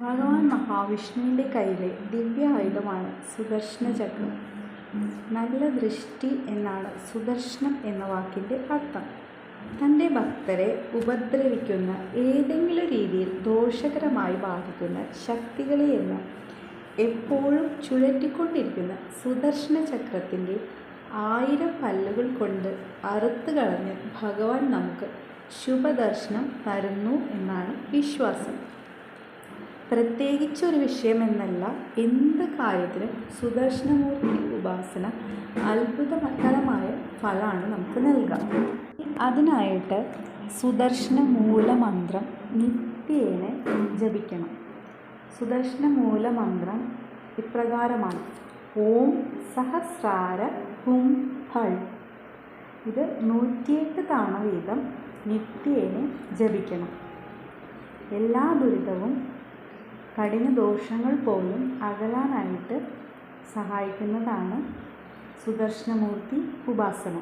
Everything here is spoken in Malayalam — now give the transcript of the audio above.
ഭഗവാൻ മഹാവിഷ്ണുവിന്റെ കയ്യിലെ ദിവ്യ ആയുധമാണ് സുദർശന ചക്രം നല്ല ദൃഷ്ടി എന്നാണ് സുദർശനം എന്ന വാക്കിന്റെ അർത്ഥം. തന്റെ ഭക്തരെ ഉപദ്രവിക്കുന്ന ഏതെങ്കിലും രീതിയിൽ ദോഷകരമായി ബാധിക്കുന്ന ശക്തികളെയെന്ന് എപ്പോഴും ചുഴറ്റിക്കൊണ്ടിരിക്കുന്ന സുദർശന ചക്രത്തിന്റെ ആയിരം പല്ലുകൾ കൊണ്ട് അറുത്ത് കളഞ്ഞ് ഭഗവാൻ നമുക്ക് ശുഭദർശനം തരുന്നു എന്നാണ് വിശ്വാസം. പ്രത്യേകിച്ചൊരു വിഷയമെന്നല്ല എന്ത് കാര്യത്തിനും സുദർശനമൂർത്തി ഉപാസന അത്ഭുതകരമായ ഫലമാണ് നമുക്ക് നൽകുക അതിനായിട്ട് സുദർശന മൂലമന്ത്രം നിത്യേന ജപിക്കണം. സുദർശന മൂലമന്ത്രം ഇപ്രകാരമാണ്. ഓം സഹസ്രാര ഹും ഹൾ. ഇത് നൂറ്റിയെട്ട് തവണ വീതം നിത്യേന ജപിക്കണം. എല്ലാ ദുരിതവും കഠിന ദോഷങ്ങൾ പോലും അകലാനായിട്ട് സഹായിക്കുന്നതാണ് സുദർശനമൂർത്തി ഉപാസന.